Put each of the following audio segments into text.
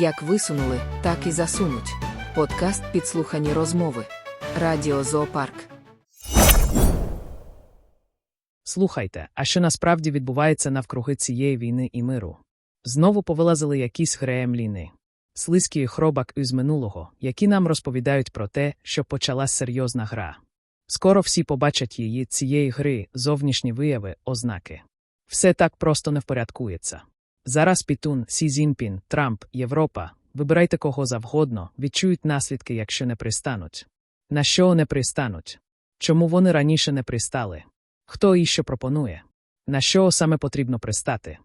Як висунули, так і засунуть. Подкаст Підслухані розмови. Радіо Зоопарк. Слухайте, а що насправді відбувається навкруги цієї війни і миру? Знову повилазили якісь греемліни. Слизькі хробак із минулого, які нам розповідають про те, що почалась серйозна гра. Скоро всі побачать її цієї гри, зовнішні вияви, ознаки. Все так просто не впорядкується. Зараз Пітун, Сі Зінпін, Трамп, Європа, вибирайте кого завгодно, відчують наслідки, якщо не пристануть. На що не пристануть? Чому вони раніше не пристали? Хто і що пропонує? На що саме потрібно пристати?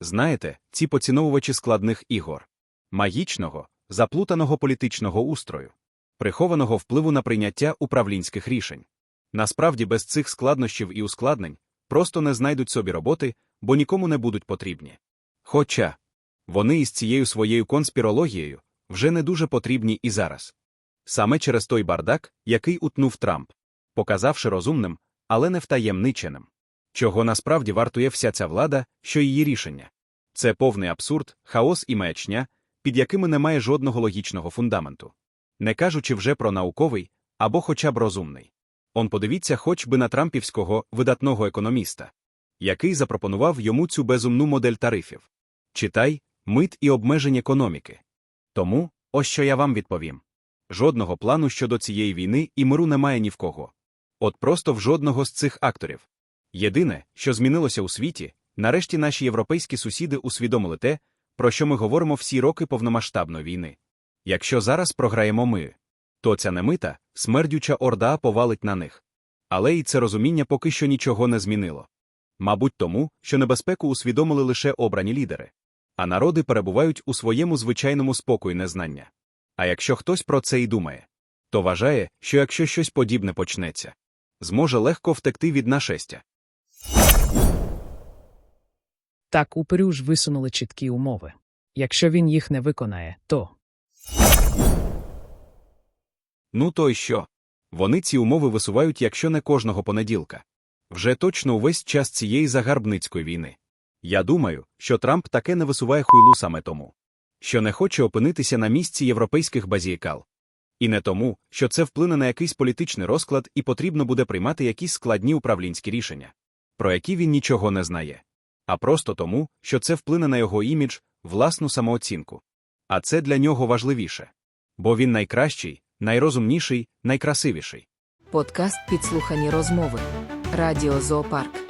Знаєте, ці поціновувачі складних ігор, магічного, заплутаного політичного устрою, прихованого впливу на прийняття управлінських рішень. Насправді без цих складнощів і ускладнень просто не знайдуть собі роботи, бо нікому не будуть потрібні. Хоча вони із цією своєю конспірологією вже не дуже потрібні і зараз. Саме через той бардак, який утнув Трамп, показавши розумним, але не втаємниченим. Чого насправді вартує вся ця влада, що її рішення? Це повний абсурд, хаос і маячня, під якими немає жодного логічного фундаменту. Не кажучи вже про науковий або хоча б розумний. Он подивіться хоч би на трампівського видатного економіста, який запропонував йому цю безумну модель тарифів. Читай, мит і обмежень економіки. Тому, ось що я вам відповім. Жодного плану щодо цієї війни і миру немає ні в кого. От просто в жодного з цих акторів. Єдине, що змінилося у світі, нарешті наші європейські сусіди усвідомили те, про що ми говоримо всі роки повномасштабної війни. Якщо зараз програємо ми, то ця немита, смердюча орда повалить на них. Але і це розуміння поки що нічого не змінило. Мабуть, тому, що небезпеку усвідомили лише обрані лідери, а народи перебувають у своєму звичайному спокої незнання. А якщо хтось про це і думає, то вважає, що якщо щось подібне почнеться, зможе легко втекти від нашестя. Так упирю ж висунули чіткі умови. Якщо він їх не виконає, то Ну то й що? Вони ці умови висувають якщо не кожного понеділка. Вже точно увесь час цієї загарбницької війни. Я думаю, що Трамп таке не висуває хуйлу саме тому, що не хоче опинитися на місці європейських базієкал. І не тому, що це вплине на якийсь політичний розклад і потрібно буде приймати якісь складні управлінські рішення, про які він нічого не знає, а просто тому, що це вплине на його імідж, власну самооцінку. А це для нього важливіше. Бо він найкращий, найрозумніший, найкрасивіший. Подкаст Підслухані розмови. Радіо Зоопарк.